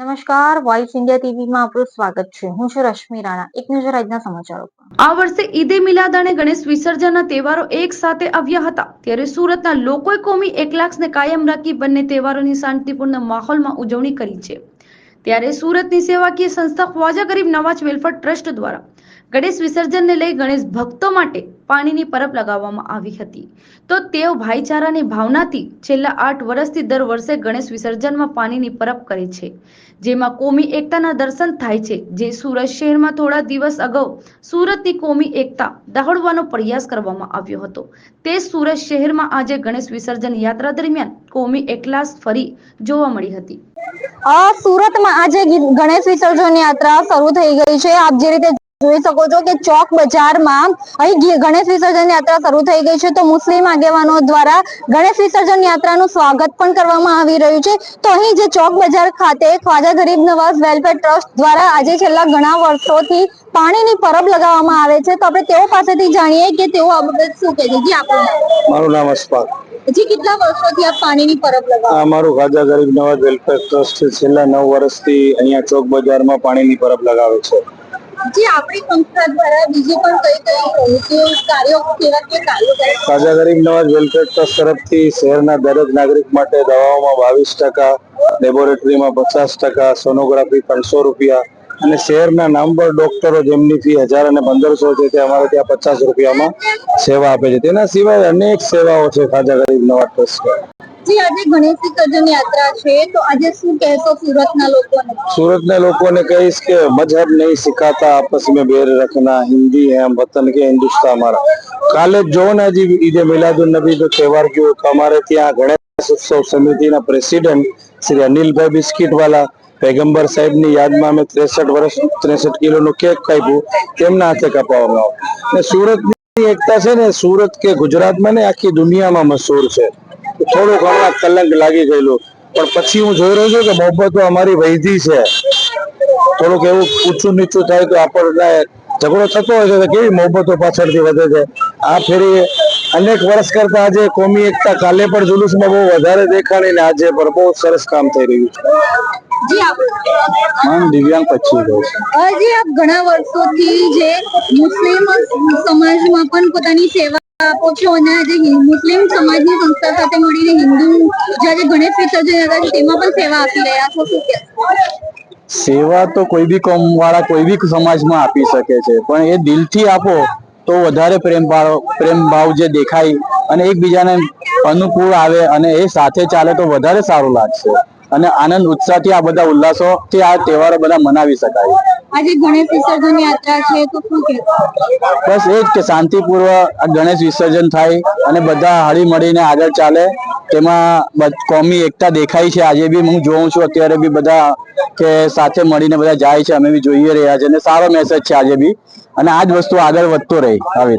નમસ્કાર voice India ટીવીમાં આપનું સ્વાગત છે. હું છું રશ્મિ રાણા. એક નજર આજના સમાચારો આ વર્ષે ઈદે મિલાદ અને ગણેશ વિસર્જનના તહેવારો એક સાથે આવ્યા હતા. ત્યારે સુરતના લોકોએ કોમી એકલાક્ષને કાયમ રાખી બંને તહેવારોની શાંતિપૂર્ણ માહોલમાં ઉજવણી કરી છે. ત્યારે સુરતની સેવાકીય સંસ્થા ખ્વાજા ગરીબ નવાજ વેલફેર ટ્રસ્ટ દ્વારા ગણેશ વિસર્જનને લઈ ગણેશ ભક્તો માટે પાણીની પરબ લગાવવામાં આવી હતી. તો તેઓ ભાઈચારાની ભાવનાથી છેલ્લા આઠ વર્ષથી દર વર્ષે ગણેશ વિસર્જનમાં પાણીની પરબ કરે છે. જેમાં કોમી એકતાના દર્શન થાય છે. જે સુરત શહેરમાં થોડા દિવસ અગાઉ સુરતની કોમી એકતા દહાડવાનો પ્રયાસ કરવામાં આવ્યો હતો. તે સુરત શહેરમાં આજે ગણેશ વિસર્જન યાત્રા દરમિયાન કોમી એકલાસ ફરી જોવા મળી હતી. સુરતમાં આજે ગણેશ વિસર્જન યાત્રા શરૂ થઈ ગઈ છે. આપ જે રીતે જોઈ શકો છો કે ચોક બજારમાં અહીં ગણેશ વિસર્જન યાત્રા શરૂ થઈ ગઈ છે. તો મુસ્લિમ આગેવાનો દ્વારા ગણેશ વિસર્જન યાત્રાનું સ્વાગત પણ કરવામાં આવી રહ્યું છે. તો અહીં જે ચોક બજાર ખાતે ખ્વાજા ગરીબ નવાઝ વેલફેર ટ્રસ્ટ દ્વારા આજે છેલ્લા ઘણા વર્ષોથી પાણીની પરબ લગાવવામાં આવે છે. તો આપણે તેઓ પાસેથી જાણીએ કે તેઓ આ બાબતે શું કહે છે. જી આપણું મારું નામ અશફાક. જી કેટલા વર્ષોથી આ પાણીની પરબ લગાવ અમારું ખ્વાજા ગરીબ નવાઝ વેલફેર ટ્રસ્ટ છેલ્લા નવ વર્ષથી અહીંયા ચોક બજારમાં પાણીની પરબ લગાવે છે. જી આપણી સંસ્થા દ્વારા બીજી પણ કઈ કઈ પ્રવૃત્તિઓ, કાર્યો કેવા કે કાર્યો કરે છે? ગરીબ નવાજ વેલફેર ટ્રસ્ટ તરફથી શહેરના દરેક નાગરિક માટે દવાઓમાં બાવીસ ટકા, લેબોરેટરીમાં પચાસ ટકા, સોનોગ્રાફી ત્રણસો રૂપિયા અને શહેરના નામવર ડોક્ટરો જેમની ફી હજાર અને પંદરસો છે તે અમારે ત્યાં પચાસ રૂપિયામાં સેવા આપે છે તેના સિવાય અનેક સેવાઓ છે ખાજા ગરીબ નવાજ ટ્રસ્ટ જી, આજે ગણેશજી સર્જન યાત્રા છે. તો કહીશ કે મજહબ નહીં સિખાતા આપસ મેં બેર રખના, હિન્દી હે વતન કે હિન્દુસ્તાન મારા. કાલે જો ને હજી ઈદે મિલાદુન નબી નો તહેવાર ગયો તો અમારે ત્યાં ગણેશ ઉત્સવ સમિતિના પ્રેસિડેન્ટ શ્રી અનિલભાઈ બિસ્કીટવાલા પેગમ્બર સાહેબની યાદમાં અમે ત્રેસઠ વર્ષ, ત્રેસઠ કિલો કિલોનો કેક કાપ્યું. તેમના હાથે કપાવવામાં આવ્યો. સુરતની એકતા છે ને, સુરત કે ગુજરાતમાં ને આખી દુનિયામાં મશહૂર છે. થોડું ઘણું કલંક લાગી ગયેલું. પણ પછી હું જોઈ રહ્યો છું કે મોહબ્બતો અમારી વૈધી છે. થોડુંક એવું ઊંચું નીચું થાય તો આપણને ઝઘડો થતો હોય છે તો કેવી મોહબ્બતો પાછળથી વધે છે? આ ફેરી અનેક વર્ષ કરતા આજે કોમી એકતા કાલે પણ જુલુસમાં બહુ વધારે દેખાણી ને આજે પણ બહુ સરસ કામ થઈ રહ્યું છે. જી દિવ્યાંગ આપ ઘણા વર્ષોથી જે મુસ્લિમ સમાજમાં પણ પોતાની સેવા છો અને મુસ્લિમ સમાજની સંસ્થા સાથે મળીને હિન્દુ જે ગણેશ વિસર્જન તેમાં પણ સેવા આપી રહ્યા છો સેવા તો કોઈ બી કોમ વાળા, કોઈ બી સમાજમાં આપી શકે છે, પણ એ દિલથી આપો તો વધારે પ્રેમ પ્રેમ ભાવ જે દેખાય અને એકબીજાને અનુકૂળ આવે અને એ સાથે ચાલે તો વધારે સારું લાગશે. અને આનંદ, ઉત્સાહથી આ બધા ઉલ્લાસોથી આ તહેવારો બધા મનાવી શકાય. આજે ગણેશ વિસર્જન યાત્રા છે, તો શું કે બસ એ જ કે શાંતિપૂર્વક ગણેશ વિસર્જન થાય અને બધા હળી મળીને આગળ ચાલે. તેમાં કોમી એકતા દેખાય છે. આજે બી હું જોઉં છું, અત્યારે બી બધા કે સાથે મળીને બધા જાય છે. અમે બી જોઈએ રહ્યા છે અને સારો મેસેજ છે આજે બી. અને આ જ વસ્તુ આગળ વધતો રહે. આવી.